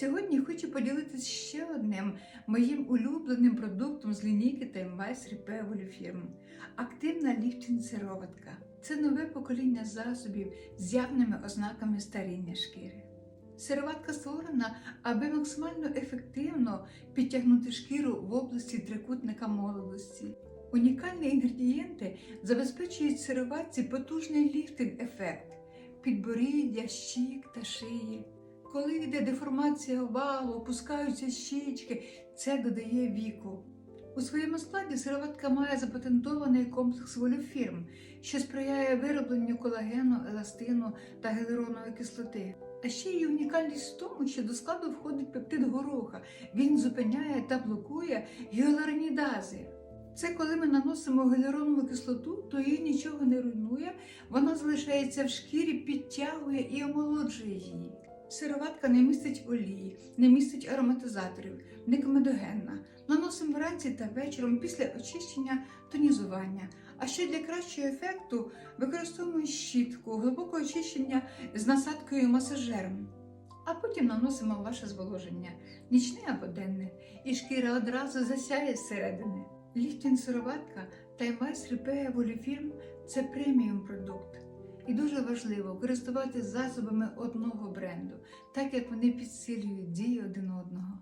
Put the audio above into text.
Сьогодні хочу поділитися ще одним моїм улюбленим продуктом з лінійки Таймвайс Repair Firm. Активна ліфтінг сироватка. Це нове покоління засобів з явними ознаками старіння шкіри. Сироватка створена, аби максимально ефективно підтягнути шкіру в області трикутника молодості. Унікальні інгредієнти забезпечують сироватці потужний ліфтинг-ефект підборіддя, щік та шиї. Коли йде деформація овалу, опускаються щічки, це додає віку. У своєму складі сироватка має запатентований комплекс волюфірм, що сприяє виробленню колагену, еластину та гіалуронової кислоти. А ще є унікальність в тому, що до складу входить пептид гороха. Він зупиняє та блокує гіалуронідази. Це коли ми наносимо гіалуронову кислоту, то її нічого не руйнує, вона залишається в шкірі, підтягує і омолоджує її. Сироватка не містить олії, не містить ароматизаторів, не комедогенна. Наносимо вранці та вечором після очищення тонізування. А ще для кращого ефекту використовуємо щітку, глибоке очищення з насадкою масажером. А потім наносимо ваше зволоження, нічне або денне, і шкіра одразу засяє зсередини. Ліфтінг сироватка та Таймайс Repair Волюфірм це преміум продукт. І дуже важливо користуватися засобами одного бренду, так як вони підсилюють дії один одного.